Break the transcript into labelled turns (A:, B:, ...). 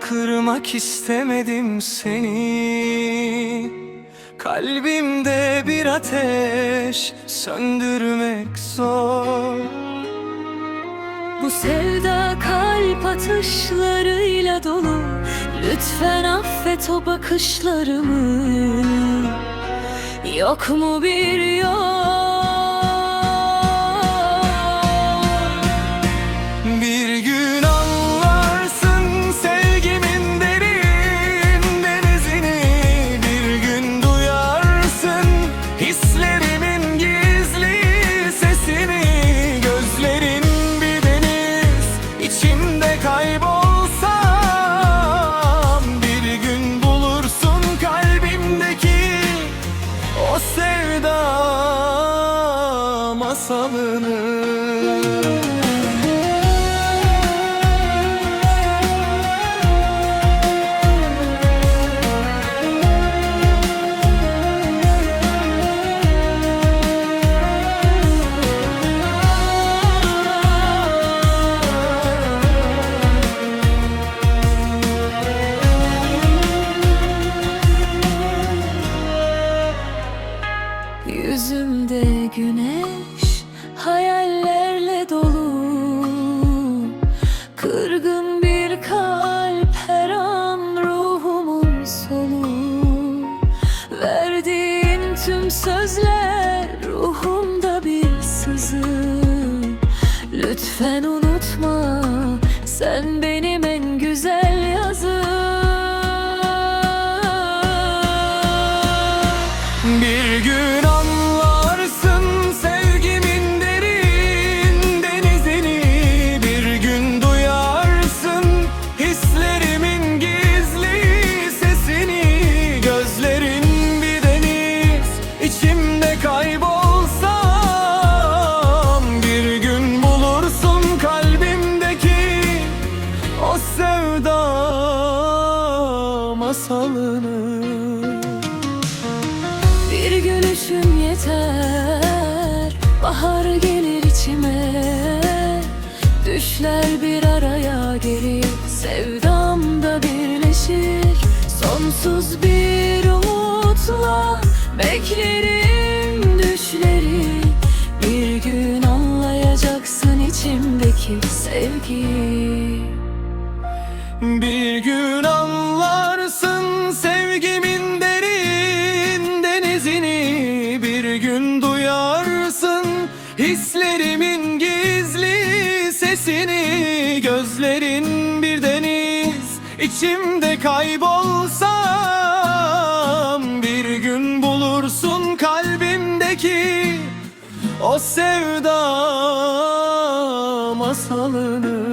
A: kırmak istemedim seni. Kalbimde bir ateş söndürmek zor.
B: Bu sevda kalp atışlarıyla dolu. Lütfen affet o bakışlarımı. Yok mu bir yol
A: masalını.
B: Yüzümde güneş hayallerle dolu. Kırgın bir kalp her an ruhumun solu Verdiğin tüm sözler ruhumda bir sızı. Lütfen unutma sen benim
A: sevda masalını.
B: Bir gülüşün yeter Bahar gelir içime. Düşler bir araya gelir Sevdamda birleşir. Sonsuz bir umutla Beklerim düşleri. Bir gün anlayacaksın içimdeki sevgi
A: bir gün anlarsın sevgimin derin denizini Bir gün duyarsın hislerimin gizli sesini. Gözlerin bir deniz içimde kaybolsam Bir gün bulursun kalbimdeki o sevda masalını.